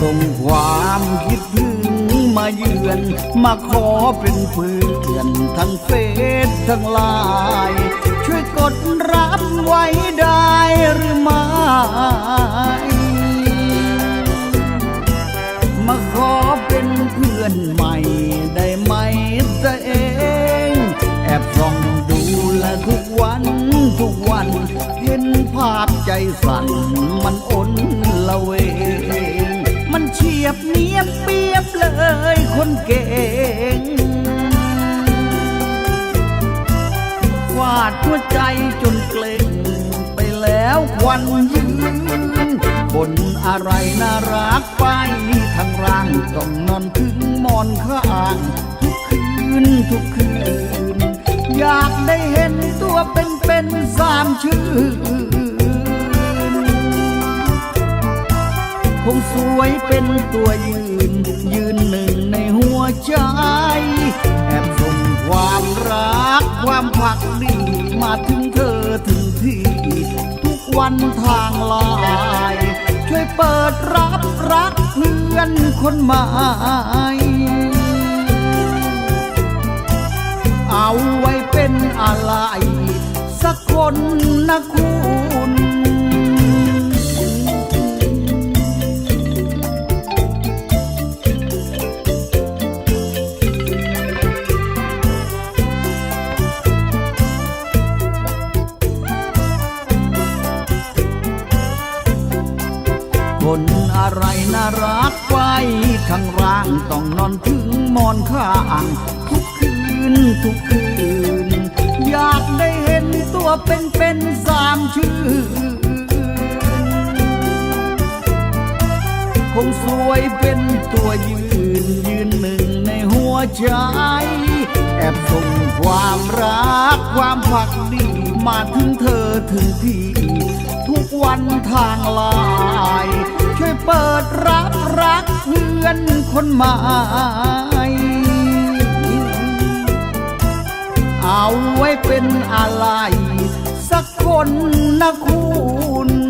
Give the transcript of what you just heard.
ส่งความคิดถึงมาเยือน มาขอเป็นเพื่อนทั้งเฟซทั้งไลน์ช่วยกดรับไว้ได้หรือไม่มาขอเป็นเพื่อนใหม่ได้ไหมตัวเอง แอบส่องดูและทุกวันทุกวัน เห็นภาพใจสั่นมันอนละเวง ยบเนียบเปียบเลยคนเก่งวาดหัวใจจนเกร็งไปแล้วควันยืนบนอะไรน่ารักไปทางร่างต้องนอนถึงมอนข้างทุกคืนทุกคืน อยากได้เห็นตัวเป็นเป็นๆสามชื่น สวยเป็นตัวยืน ยืนหนึ่งในหัวใจ แอบส่งความรักความผักดีมาถึงเธอถึงที่ ทุกวันทางไลายช่วยเปิดรับรักเพื่อนคนใหม่เอาไว้เป็นอะไร สักคนนะคุณ คนอะไรน่ารักไว้ข้างร่างต้องนอนถึงมอนข้างทุกคืนทุกคืน อยากได้เห็นตัวเป็นเป็นๆสามชื่นคงสวยเป็นตัวยืนยืนหนึ่งในหัวใจ แอบส่งความรักความผักดีมาถึงเธอถึงที่ ทุกวันทางลา เปิดรับรักเพื่อนคนใหม่เอาไว้เป็นอะไร สักคนนะคุณ